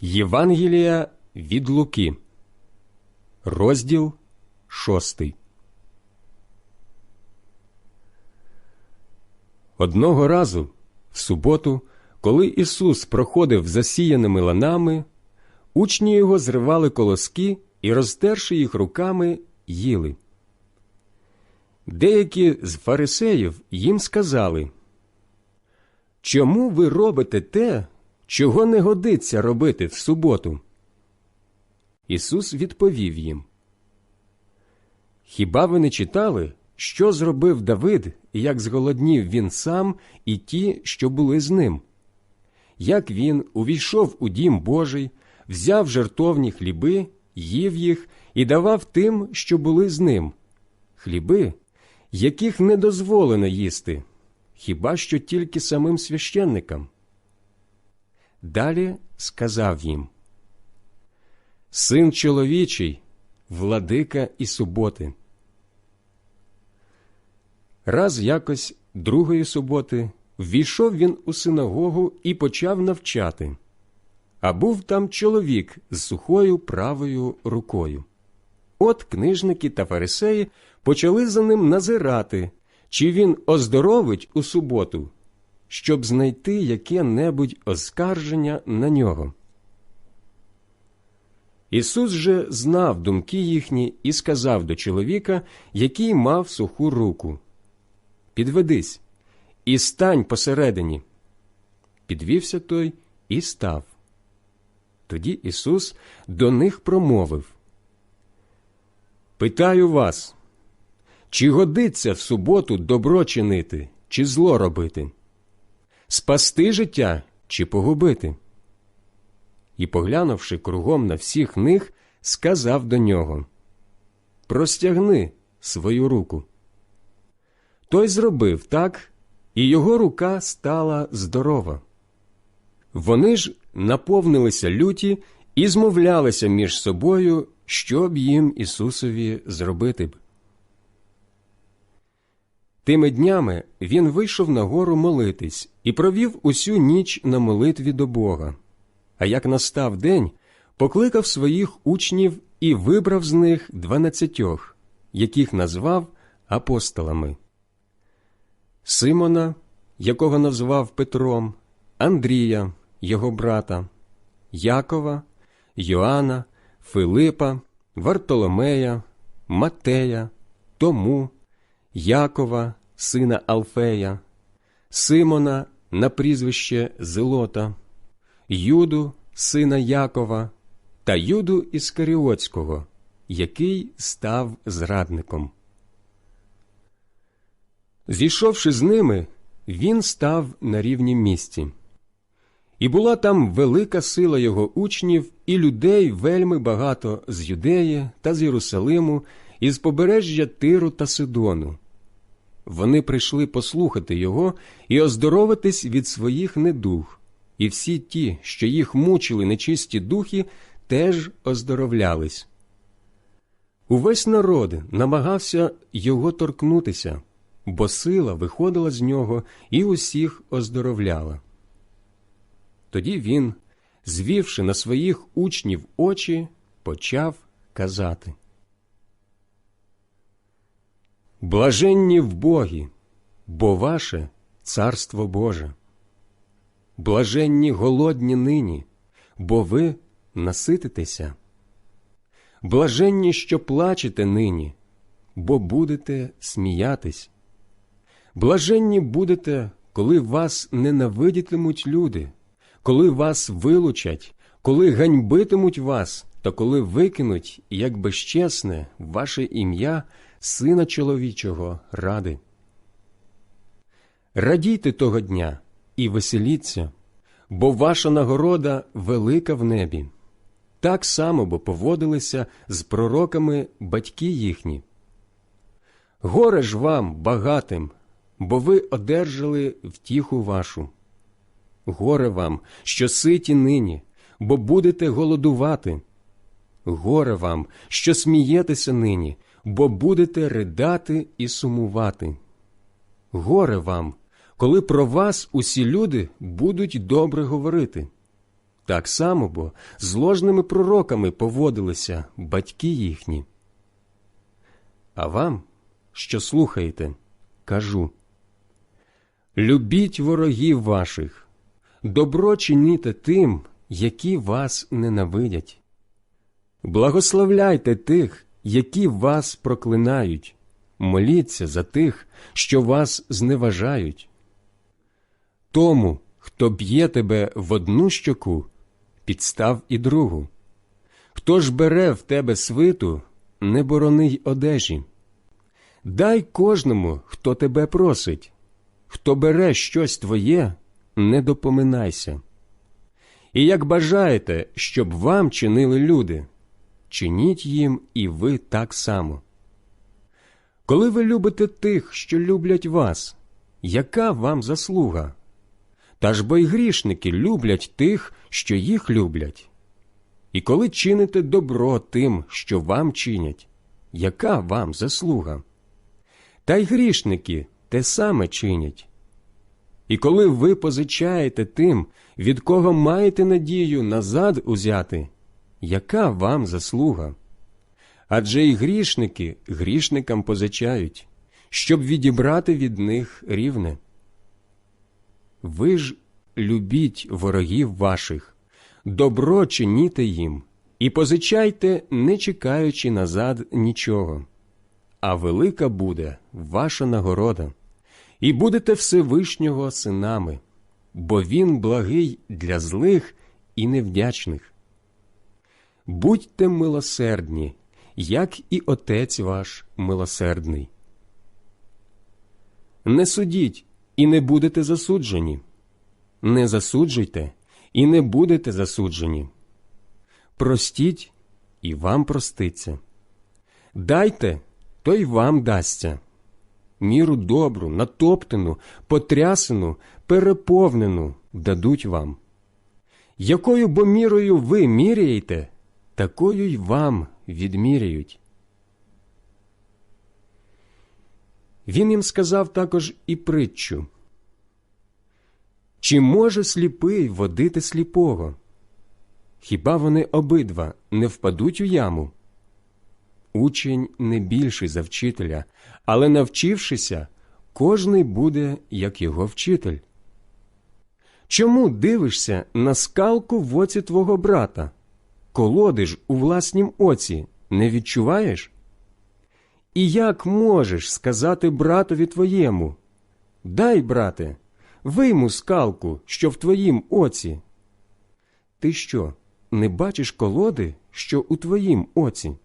Євангелія від Луки, розділ шостий. Одного разу, в суботу, коли Ісус проходив засіяними ланами, учні його зривали колоски і, розтерши їх руками, їли. Деякі з фарисеїв їм сказали, Чому ви робите те, чого не годиться робити в суботу? Ісус відповів їм. Хіба ви не читали, що зробив Давид, як зголоднів він сам і ті, що були з ним? Як він увійшов у дім Божий, взяв жертовні хліби, їв їх і давав тим, що були з ним, хліби, яких не дозволено їсти, хіба що тільки самим священникам? Далі сказав їм Син чоловічий, владика і суботи. Раз якось другої суботи ввійшов він у синагогу і почав навчати, а був там чоловік з сухою правою рукою. От книжники та фарисеї почали за ним назирати, чи він оздоровить у суботу, щоб знайти яке-небудь оскарження на нього. Ісус же знав думки їхні і сказав до чоловіка, який мав суху руку Підведись і стань посередині. Підвівся той і став. Тоді Ісус до них промовив Питаю вас, чи годиться в суботу добро чинити, чи зло робити? Спасти життя чи погубити? І, поглянувши кругом на всіх них, сказав до нього Простягни свою руку. Той зробив так, і його рука стала здорова. Вони ж наповнилися люті і змовлялися між собою, що б їм Ісусові зробити б. Тими днями він вийшов на гору молитись і провів усю ніч на молитві до Бога. А як настав день, покликав своїх учнів і вибрав з них дванадцятьох, яких назвав апостолами Симона, якого назвав Петром, Андрія, його брата, Якова, Йоанна, Филипа, Вартоломея, Матея, Тому, Якова, сина Алфея, Симона на прізвище Зелота, Юду, сина Якова, та Юду Іскаріотського, який став зрадником. Зійшовши з ними, він став на рівнім місці. І була там велика сила його учнів і людей вельми багато з Юдеї та з Єрусалиму, і з побережжя Тиру та Сидону. Вони прийшли послухати його і оздоровитись від своїх недуг, і всі ті, що їх мучили нечисті духи, теж оздоровлялись. Увесь народ намагався його торкнутися, бо сила виходила з нього і усіх оздоровляла. Тоді він, звівши на своїх учнів очі, почав казати Блаженні в Богі, бо ваше царство Боже. Блаженні голодні нині, бо ви насититеся. Блаженні, що плачете нині, бо будете сміятись. Блаженні будете, коли вас ненавидітимуть люди, коли вас вилучать, коли ганьбитимуть вас, та коли викинуть, як безчесне, ваше ім'я, Сина чоловічого, ради. Радійте того дня і веселіться, бо ваша нагорода велика в небі. Так само бо поводилися з пророками батьки їхні. Горе ж вам, багатим, бо ви одержали втіху вашу. Горе вам, що ситі нині, бо будете голодувати. Горе вам, що смієтеся нині, бо будете ридати і сумувати. Горе вам, коли про вас усі люди будуть добре говорити. Так само бо з ложними пророками поводилися батьки їхні. А вам, що слухаєте, кажу Любіть ворогів ваших, добро чиніте тим, які вас ненавидять. Благословляйте тих, які вас проклинають, моліться за тих, що вас зневажають. Тому, хто б'є тебе в одну щоку, підстав і другу. Хто ж бере в тебе свиту, не борони й одежі. Дай кожному, хто тебе просить, хто бере щось твоє, не допоминайся. І як бажаєте, щоб вам чинили люди, чиніть їм і ви так само. Коли ви любите тих, що люблять вас, яка вам заслуга? Та ж бо й грішники люблять тих, що їх люблять. І коли чините добро тим, що вам чинять, яка вам заслуга? Та й грішники те саме чинять. І коли ви позичаєте тим, від кого маєте надію назад узяти, яка вам заслуга? Адже й грішники грішникам позичають, щоб відібрати від них рівне. Ви ж любіть ворогів ваших, добро чиніте їм, і позичайте, не чекаючи назад нічого. А велика буде ваша нагорода, і будете Всевишнього синами, бо він благий для злих і невдячних. Будьте милосердні, як і Отець ваш милосердний. Не судіть і не будете засуджені, не засуджуйте і не будете засуджені. Простіть і вам проститься. Дайте, то й вам дасться. Міру добру, натоптану, потрясену, переповнену дадуть вам. Якою бо мірою ви міряєте, такою й вам відміряють. Він їм сказав також і притчу. Чи може сліпий водити сліпого? Хіба вони обидва не впадуть у яму? Учень не більший за вчителя, але навчившися, кожний буде, як його вчитель. Чому дивишся на скалку в оці твого брата? Колоди ж у власнім оці не відчуваєш? І як можеш сказати братові твоєму Дай, брате, вийму скалку, що в твоїм оці. Ти що, не бачиш колоди, що у твоїм оці?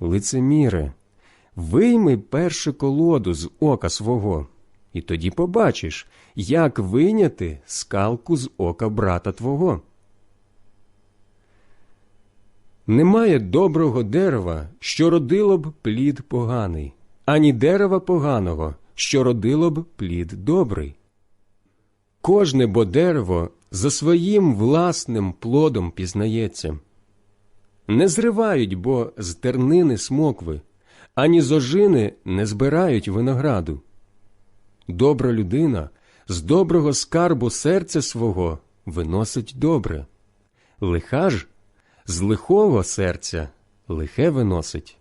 Лицеміре, вийми перше колоду з ока свого, і тоді побачиш, як вийняти скалку з ока брата твого. Немає доброго дерева, що родило б плід поганий, ані дерева поганого, що родило б плід добрий. Кожне бо дерево за своїм власним плодом пізнається. Не зривають бо з тернини смокви, ані з ожини не збирають винограду. Добра людина з доброго скарбу серця свого виносить добре, лиха ж з лихого серця лихе виносить,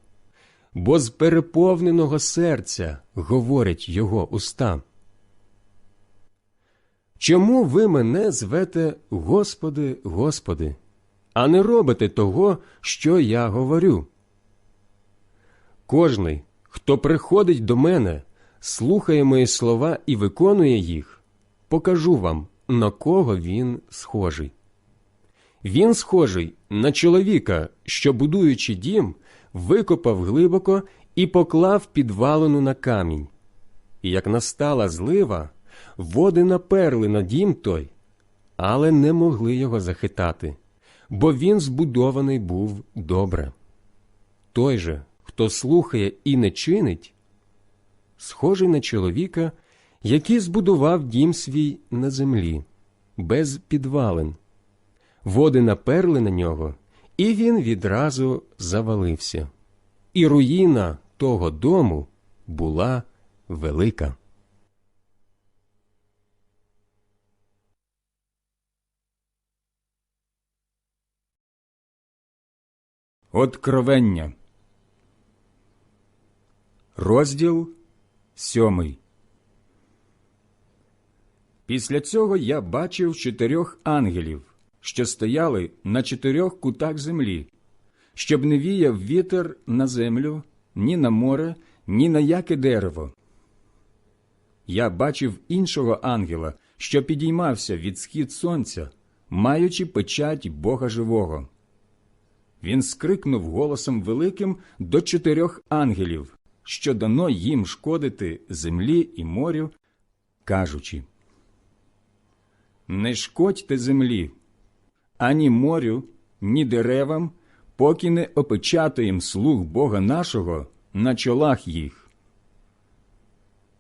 бо з переповненого серця говорять його уста. Чому ви мене звете Господи, Господи, а не робите того, що я говорю? Кожний, хто приходить до мене, слухає мої слова і виконує їх, покажу вам, на кого він схожий. Він схожий на чоловіка, що, будуючи дім, викопав глибоко і поклав підвалину на камінь. І як настала злива, води наперли на дім той, але не могли його захитати, бо він збудований був добре. Той же, хто слухає і не чинить, схожий на чоловіка, який збудував дім свій на землі, без підвалин води наперли на нього, і він відразу завалився. І руїна того дому була велика. Откровення. Розділ сьомий. Після цього я бачив чотирьох ангелів, що стояли на чотирьох кутах землі, щоб не віяв вітер на землю, ні на море, ні на яке дерево. Я бачив іншого ангела, що підіймався від схід сонця, маючи печать Бога живого. Він скрикнув голосом великим до чотирьох ангелів, що дано їм шкодити землі і морю, кажучи Не шкодьте землі, ані морю, ні деревам, поки не опечатаєм слуг Бога нашого на чолах їх.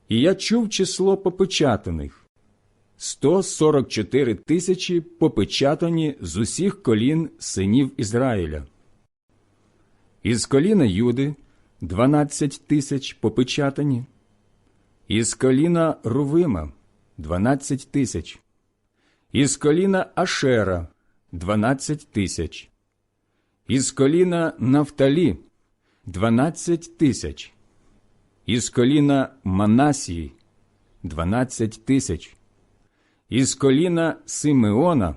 І я чув число попечатаних 144 тисячі попечатані з усіх колін синів Ізраїля. Із коліна Юди 12 тисяч попечатані, із коліна Рувима 12 тисяч, із коліна Ашера 12 тисяч, із коліна Нафталі. 12 тисяч, із коліна Манасії. 12 тисяч, із коліна Симеона.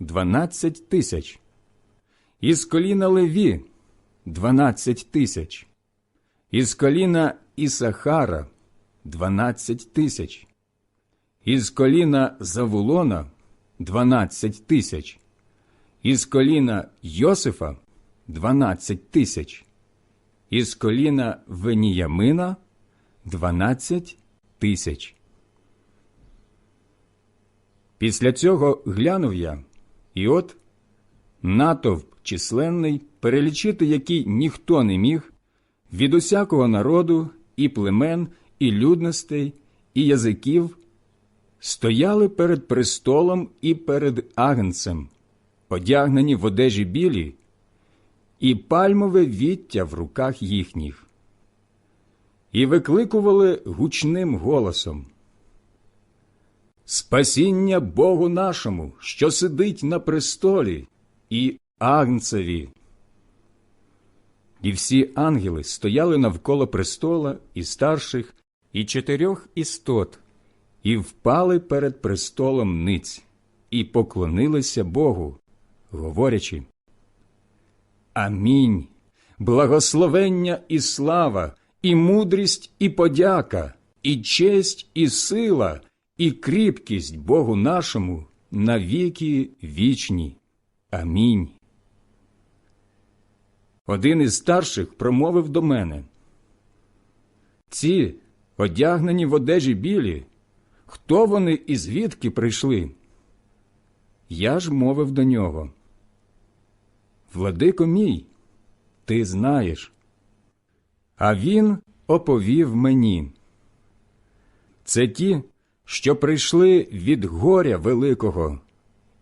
12 тисяч, із коліна Леві. 12 тисяч, із коліна Ісахара. 12 тисяч, із коліна Завулона. 12 тисяч, із коліна Йосифа 12 тисяч, із коліна Веніямина 12 тисяч. Після цього глянув я, і от натовп численний, перелічити який ніхто не міг, від усякого народу, і племен, і людностей, і язиків, стояли перед престолом і перед агнцем, одягнені в одежі білі, і пальмове віття в руках їхніх, і викликували гучним голосом. Спасіння Богу нашому, що сидить на престолі, і Агнцеві. І всі ангели стояли навколо престола і старших, і чотирьох істот, і впали перед престолом ниць, і поклонилися Богу, говорячи Амінь. Благословення і слава, і мудрість, і подяка, і честь, і сила, і кріпкість Богу нашому на віки вічні. Амінь. Один із старших промовив до мене. Ці, одягнені в одежі білі, хто вони і звідки прийшли? Я ж мовив до нього. Владико мій, ти знаєш. А він оповів мені. Це ті, що прийшли від горя великого,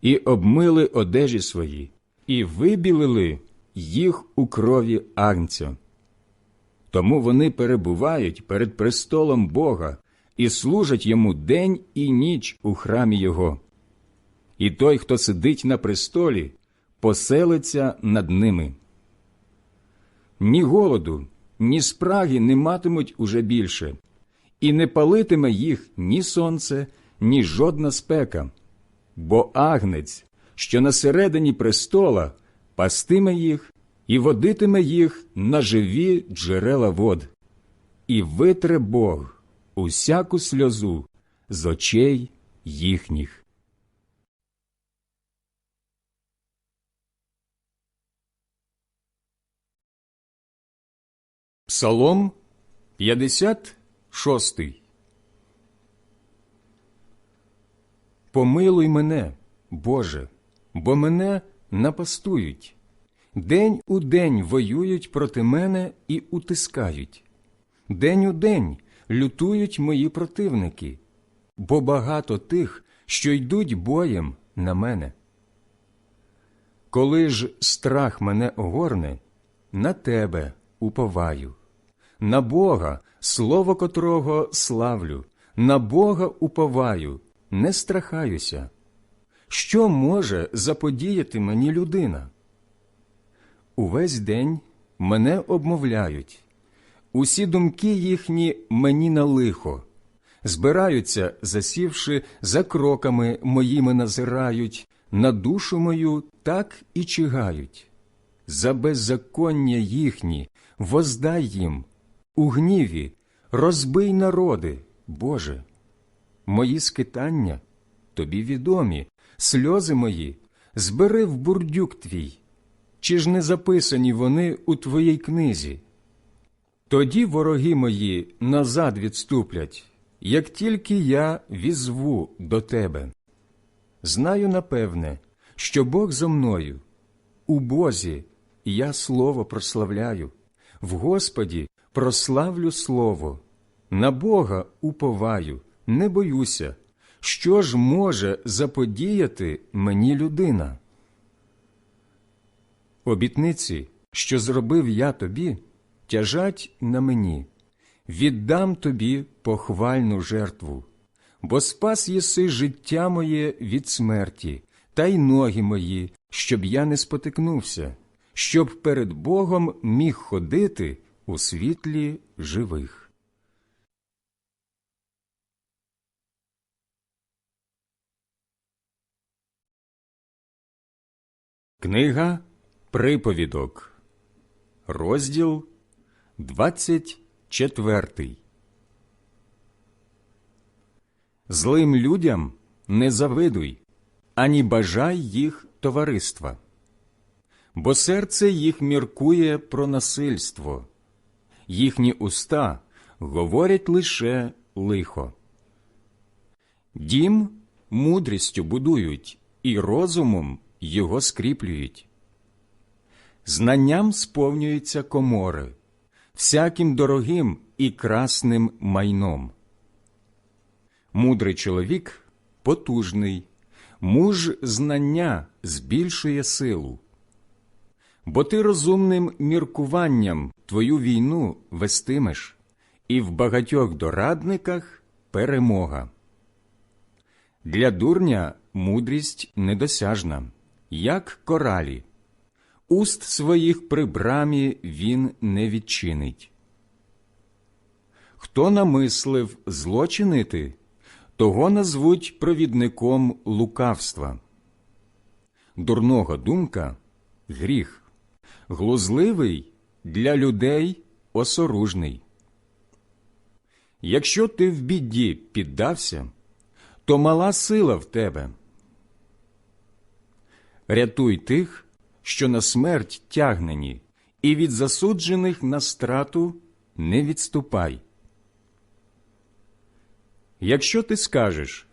і обмили одежі свої, і вибілили їх у крові агнця. Тому вони перебувають перед престолом Бога і служать йому день і ніч у храмі Його. І той, хто сидить на престолі, поселиться над ними. Ні голоду, ні спраги не матимуть уже більше, і не палитиме їх ні сонце, ні жодна спека, бо агнець, що на середині престола, пастиме їх і водитиме їх на живі джерела вод, і витре Бог усяку сльозу з очей їхніх. Псалом 56 Помилуй мене, Боже, бо мене напастують. День у день воюють проти мене і утискають. День у день лютують мої противники, бо багато тих, що йдуть боєм на мене. Коли ж страх мене огорне, на тебе уповаю, на Бога, слово котрого славлю, на Бога уповаю, не страхаюся. Що може заподіяти мені людина? увесь день мене обмовляють, усі думки їхні мені на лихо, збираються, засівши, за кроками моїми назирають, на душу мою так і чигають. За беззаконня їхні воздай їм, у гніві розбий народи, Боже. Мої скитання тобі відомі, сльози мої збери в бурдюк твій. Чи ж не записані вони у твоїй книзі? Тоді вороги мої назад відступлять, як тільки я візву до тебе. Знаю напевне, що Бог зо мною, у Бозі я слово прославляю, в Господі прославлю слово, на Бога уповаю, не боюся, що ж може заподіяти мені людина. Обітниці, що зробив я тобі, тяжать на мені, віддам тобі похвальну жертву, бо спас єси життя моє від смерті, та й ноги мої, щоб я не спотикнувся, щоб перед Богом міг ходити у світлі живих. Книга Приповідок, розділ 24 Злим людям не завидуй, ані бажай їх товариства, бо серце їх міркує про насильство, їхні уста говорять лише лихо. Дім мудрістю будують і розумом його скріплюють. Знанням сповнюються комори, всяким дорогим і красним майном. Мудрий чоловік потужний, муж знання збільшує силу. Бо ти розумним міркуванням твою війну вестимеш, і в багатьох дорадниках перемога. Для дурня мудрість недосяжна, як коралі. Уст своїх при брамі він не відчинить. Хто намислив злочинити, того назвуть провідником лукавства. Дурного думка гріх, глузливий для людей осоружний. Якщо ти в біді піддався, то мала сила в тебе. Рятуй тих, що на смерть тягнені, і від засуджених на страту не відступай. Якщо ти скажеш,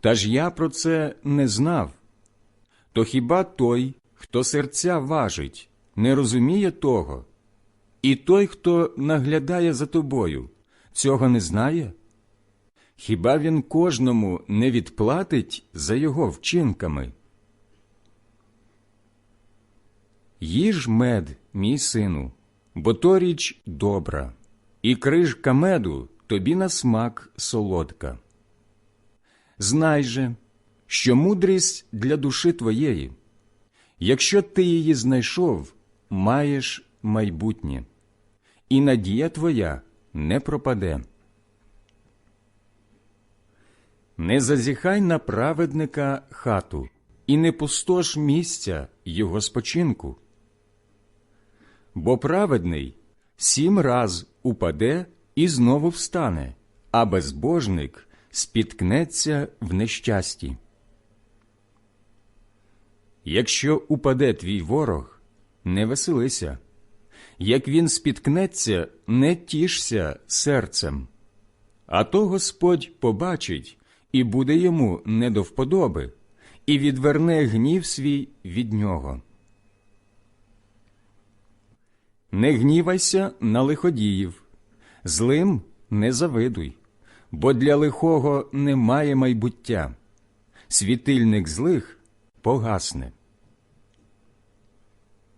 та ж я про це не знав, то хіба той, хто серця важить, не розуміє того, і той, хто наглядає за тобою, цього не знає? Хіба він кожному не відплатить за його вчинками? Їж мед, мій сину, бо то річ добра, і крижка меду тобі на смак солодка. Знай же, що мудрість для душі твоєї, якщо ти її знайшов, маєш майбутнє, і надія твоя не пропаде. Не зазіхай на праведника хату, і не пустош місця його спочинку. Бо праведний сім раз упаде і знову встане, а безбожник спіткнеться в нещасті. Якщо упаде твій ворог, не веселися, як він спіткнеться, не тішся серцем, а то Господь побачить і буде йому не до вподоби, і відверне гнів свій від нього. Не гнівайся на лиходіїв, злим не завидуй, бо для лихого немає майбуття, світильник злих погасне.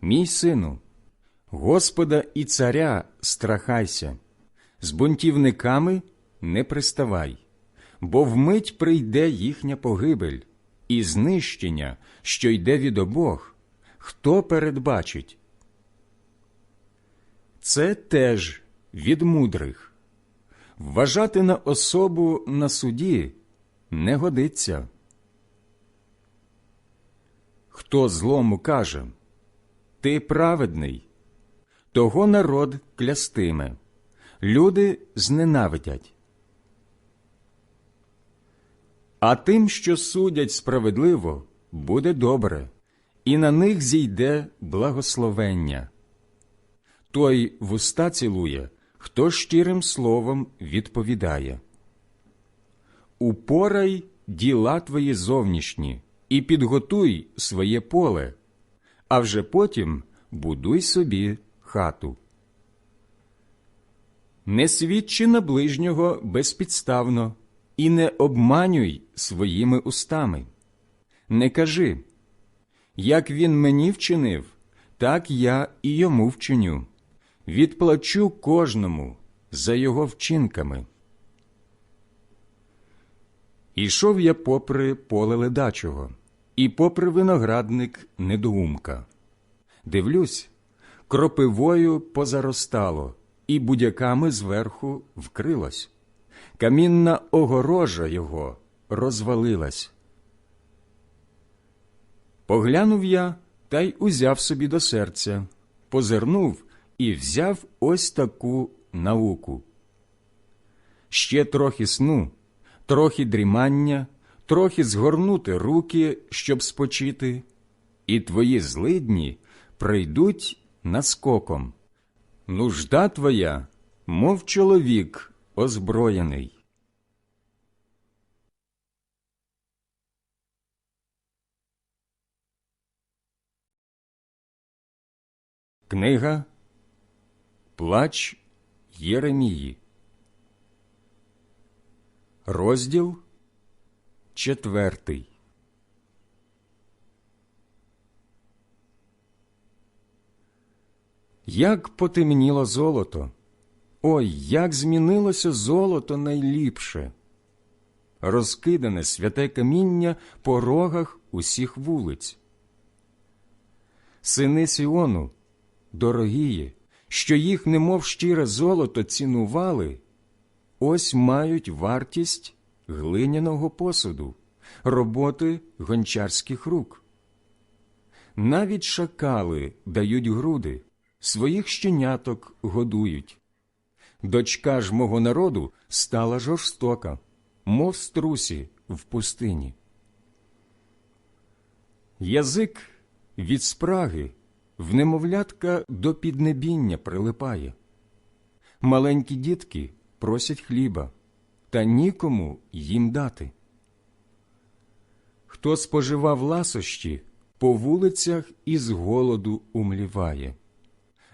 Мій сину, Господа і царя страхайся, з бунтівниками не приставай, бо вмить прийде їхня погибель і знищення, що йде від обох, хто передбачить, Це теж від мудрих. Вважати на особу на суді не годиться. Хто злому каже, ти праведний, того народ клястиме, люди зненавидять. А тим, що судять справедливо, буде добре, і на них зійде благословення. Той вуста цілує, хто щирим словом відповідає. Упорай діла твої зовнішні і підготуй своє поле, а вже потім будуй собі хату. Не свідчи на ближнього безпідставно і не обманюй своїми устами. Не кажи, як він мені вчинив, так я і йому вчиню. Відплачу кожному за його вчинками. Ішов я попри поле ледачого, і попри виноградник недоумка. Дивлюсь, кропивою позаростало, і будяками зверху вкрилось. Камінна огорожа його розвалилась. Поглянув я та й узяв собі до серця, позирнув і взяв ось таку науку. Ще трохи сну, трохи дрімання, трохи згорнути руки, щоб спочити, і твої злидні прийдуть наскоком. Нужда твоя, мов чоловік озброєний. Книга Плач Єремії. Розділ четвертий. Як потемніло золото. Ой, як змінилося золото найліпше. Розкидане святе каміння по рогах усіх вулиць. Сини Сіону, дорогії, що їх немов щире золото цінували, ось мають вартість глиняного посуду, роботи гончарських рук. Навіть шакали дають груди, своїх щеняток годують. Дочка ж мого народу стала жорстока, мов струсі в пустині. Язик від спраги в немовлятка до піднебіння прилипає. Маленькі дітки просять хліба, та нікому їм дати. Хто споживав ласощі, по вулицях із голоду умліває,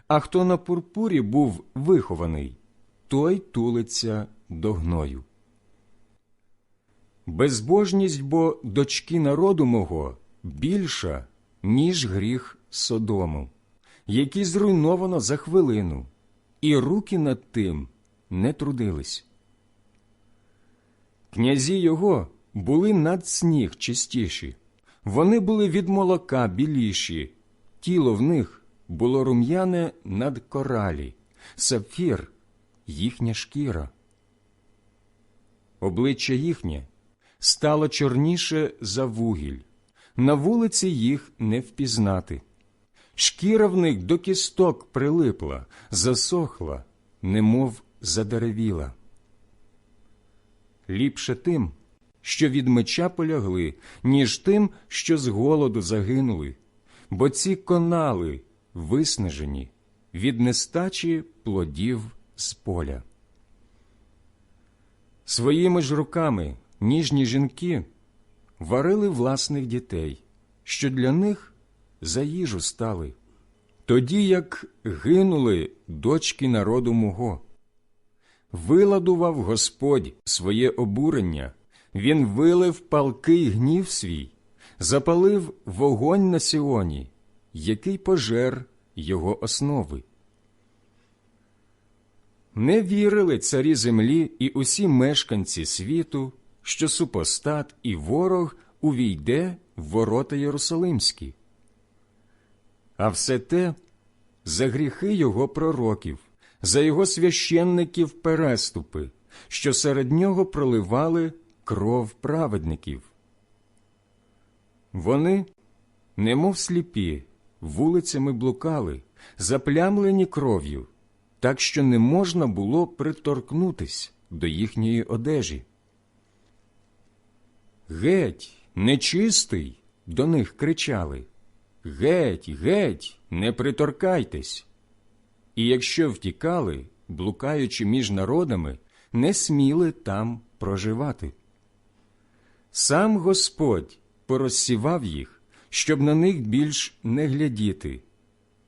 а хто на пурпурі був вихований, той тулиться до гною. Безбожність бо дочки народу мого більша, ніж гріх Содому, який зруйновано за хвилину, і руки над тим не трудились. Князі його були над сніг чистіші, вони були від молока біліші, тіло в них було рум'яне над коралі, сапфір їхня шкіра. Обличчя їхнє стало чорніше за вугіль, на вулиці їх не впізнати. Шкіра в них до кісток прилипла, засохла, немов задеревіла. Ліпше тим, що від меча полягли, ніж тим, що з голоду загинули, бо ці конали виснажені від нестачі плодів з поля. Своїми ж руками ніжні жінки варили власних дітей, що для них за їжу стали, тоді як гинули дочки народу мого. Виладував Господь своє обурення, він вилив палкий гнів свій, запалив вогонь на Сіоні, який пожер його основи. Не вірили царі землі і усі мешканці світу, що супостат і ворог увійде в ворота Єрусалимські. А все те за гріхи його пророків, за його священників переступи, що серед нього проливали кров праведників. Вони, немов сліпі, вулицями блукали, заплямлені кров'ю, так що не можна було приторкнутись до їхньої одежі. Геть, нечистий, до них кричали. Геть, геть, не приторкайтесь. І якщо втікали, блукаючи між народами, не сміли там проживати. Сам Господь порозсівав їх, щоб на них більш не глядіти.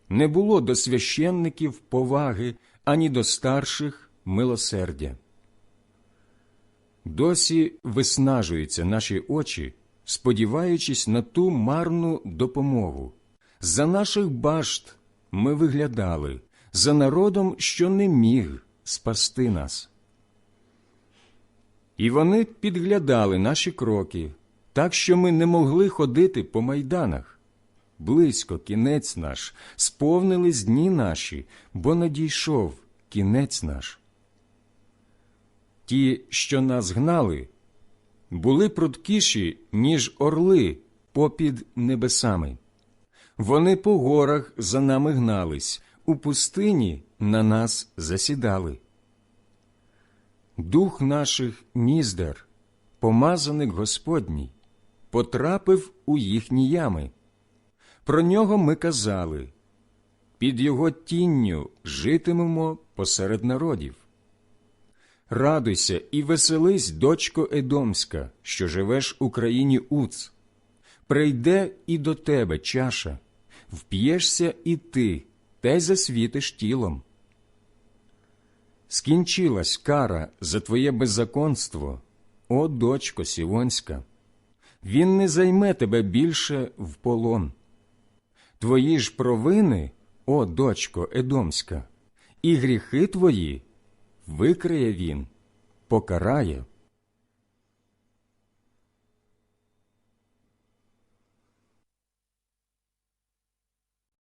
Не було до священників поваги ані до старших милосердя. Досі виснажуються наші очі, сподіваючись на ту марну допомогу. За наших башт ми виглядали, за народом, що не міг спасти нас. І вони підглядали наші кроки, так що ми не могли ходити по майданах. Близько кінець наш, сповнились дні наші, бо надійшов кінець наш. Ті, що нас гнали, були пруткіші, ніж орли попід небесами. Вони по горах за нами гнались, у пустині на нас засідали. Дух наших ніздер, помазаник Господній, потрапив у їхні ями. Про нього ми казали під його тінню житимемо посеред народів. Радуйся і веселись, дочко Едомська, що живеш у країні Уц. Прийде і до тебе чаша, вп'єшся і ти, й засвітиш тілом. Скінчилась кара за твоє беззаконство, о дочко Сівонська. Він не займе тебе більше в полон. Твої ж провини, о дочко Едомська, і гріхи твої викриє він, покарає